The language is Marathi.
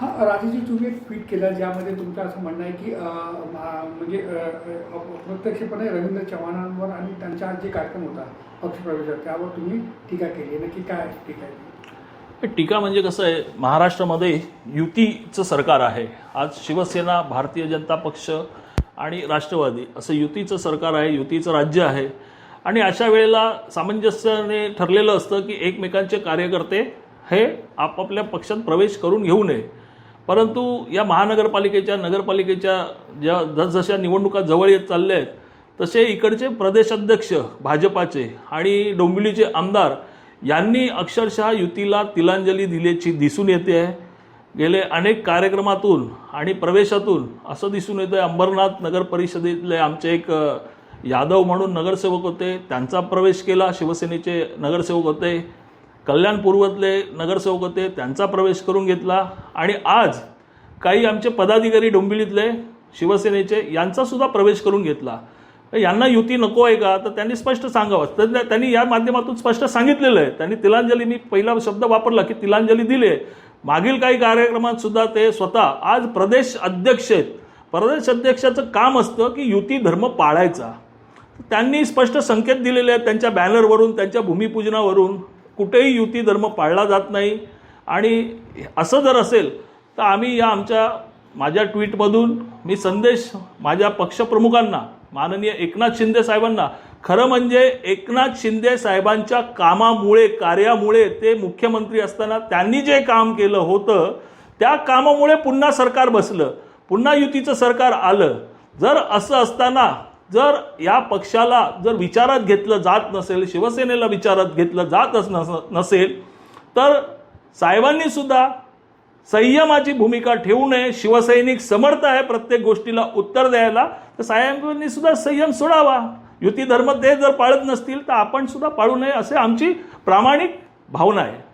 हा राजेजी तुम्ही एक ट्विट केलं ज्यामध्ये तुमचं असं म्हणणं आहे की म्हणजे प्रत्यक्षपणे रवींद्र चव्हाणांवर आणि त्यांचा जे कार्यक्रम होता पक्षप्रवेशात त्यावर तुम्ही टीका केली आहे. नक्की काय टीका आहे? टीका म्हणजे कसं आहे महाराष्ट्रामध्ये युतीचं सरकार आहे. आज शिवसेना भारतीय जनता पक्ष आणि राष्ट्रवादी असं युतीचं सरकार आहे युतीचं राज्य आहे. आणि अशा वेळेला सामंजस्याने ठरलेलं असतं की एकमेकांचे कार्यकर्ते हे आपापल्या पक्षात प्रवेश करून घेऊ नये. परंतु या महानगरपालिकेच्या नगरपालिकेच्या ज्या जसजशा निवडणुका जवळ येत चालल्या आहेत तसे इकडचे प्रदेशाध्यक्ष भाजपाचे आणि डोंबिवलीचे आमदार यांनी अक्षरशः युतीला तिलांजली दिल्याची दिसून येते. आहे गेले अनेक कार्यक्रमातून आणि प्रवेशातून असं दिसून येतं आहे अंबरनाथ नगर परिषदेतले आमचे एक यादव म्हणून नगरसेवक होते त्यांचा प्रवेश केला शिवसेनेचे नगरसेवक होते. कल्याण पूर्वतले नगरसेवक होते त्यांचा प्रवेश करून घेतला. आणि आज काही आमचे पदाधिकारी डोंबिवलीतले शिवसेनेचे यांचा सुद्धा प्रवेश करून घेतला. यांना युती नको आहे का? तर त्यांनी स्पष्ट सांगावं. तर त्यांनी या माध्यमातून स्पष्ट सांगितलेलं आहे. त्यांनी तिलांजली मी पहिला शब्द वापरला की तिलांजली दिली आहे. मागील काही कार्यक्रमात सुद्धा ते स्वतः आज प्रदेश अध्यक्ष आहेत. प्रदेश अध्यक्षाचं काम असतं की युती धर्म पाळायचा. त्यांनी स्पष्ट संकेत दिलेले आहेत त्यांच्या बॅनरवरून त्यांच्या भूमिपूजनावरून. कुठेही युती धर्म पाळला जात नाही. आणि असं जर असेल तर आम्ही या आमच्या माझ्या ट्विटमधून मी संदेश माझ्या पक्षप्रमुखांना माननीय एकनाथ शिंदे साहेबांना खरं म्हणजे एकनाथ शिंदे साहेबांच्या कामामुळे कार्यामुळे ते मुख्यमंत्री असताना त्यांनी जे काम केलं होतं त्या कामामुळे पुन्हा सरकार बसलं. पुन्हा युतीचं सरकार आलं. जर असं असताना जर या पक्षाला जर विचारात घेतलं जात नसेल शिवसेनेला विचारात घेतलं जात नस- नसेल तर साहेबांनी सुद्धा संयमाची भूमिका ठेवू नये शिवसैनिक समर्थ आहे प्रत्येक गोष्टीला उत्तर द्यायला तर साहेबांनी सुद्धा संयम सोडावा. युती धर्म ते जर पाळत नसतील तर आपण सुद्धा पाळू नये असे आमची प्रामाणिक भावना आहे.